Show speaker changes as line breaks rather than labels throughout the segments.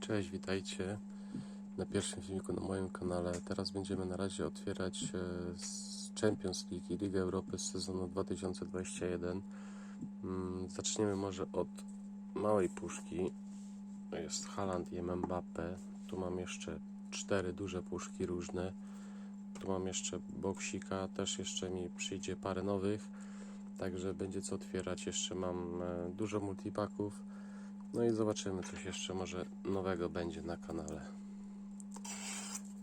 Cześć, witajcie na pierwszym filmiku na moim kanale. Teraz będziemy na razie otwierać e, Champions League i Ligę Europy z sezonu 2021. Mm, Zaczniemy może od małej puszki. Jest Haaland i Mbappe. Tu mam jeszcze cztery duże puszki różne. Tu mam jeszcze boksika, też jeszcze mi przyjdzie parę nowych. Także będzie co otwierać. Jeszcze mam e, dużo multipaków. No i zobaczymy, coś jeszcze może nowego będzie na kanale.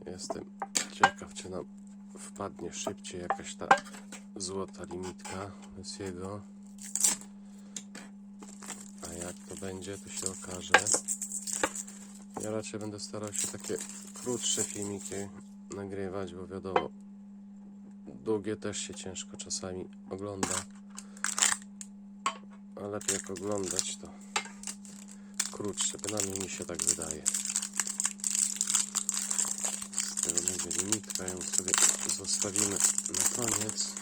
Jestem ciekaw, czy nam wpadnie szybciej jakaś ta złota limitka z jego. A jak to będzie, to się okaże. Ja raczej będę starał się takie krótsze filmiki nagrywać, bo wiadomo, długie też się ciężko czasami ogląda. A lepiej jak oglądać to krótsze, bynajmniej mi się tak wydaje. Z tego będzie limitka, ją sobie zostawimy na koniec.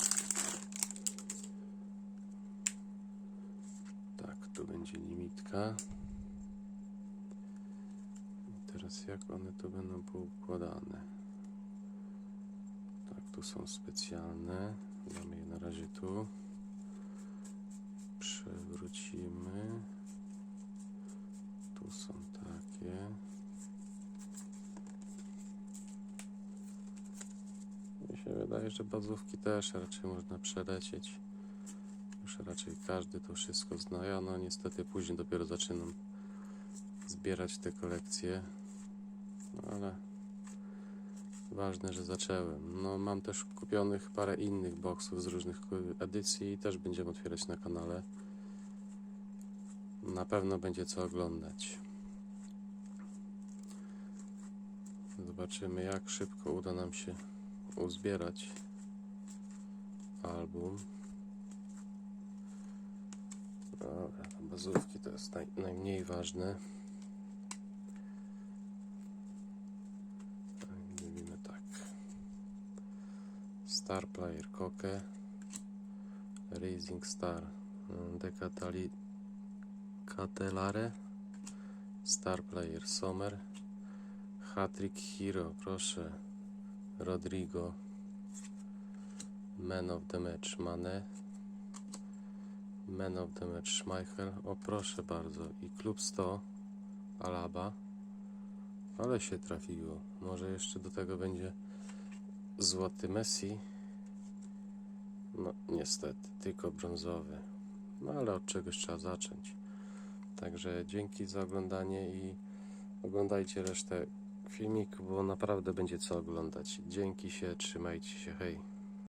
Tak, tu będzie limitka. I teraz jak one tu będą poukładane? Tak, tu są specjalne. Damy je na razie tu. Przewrócimy. Tu są takie. Mi się wydaje, że bazówki też raczej można przelecieć. Już raczej każdy to wszystko zna. Ja no niestety później dopiero zaczynam zbierać te kolekcje. No ale ważne, że zacząłem. No mam też kupionych parę innych boxów z różnych edycji i też będziemy otwierać na kanale. Na pewno będzie co oglądać. Zobaczymy, jak szybko uda nam się uzbierać album. Dobra, bazówki to jest naj, najmniej ważne. Mówimy tak. Star Player Koke, Rising Star Decatali Catelare, Star Player Sommer, Hattrick Hero, proszę, Rodrigo, Man of the Match Mane, Man of the Match Schmeichel, o proszę bardzo, i Klub 100 Alaba, ale się trafiło, może jeszcze do tego będzie złoty Messi, no niestety, tylko brązowy, no ale od czegoś trzeba zacząć. Także dzięki za oglądanie i oglądajcie resztę filmiku, bo naprawdę będzie co oglądać. Dzięki się, trzymajcie się, hej.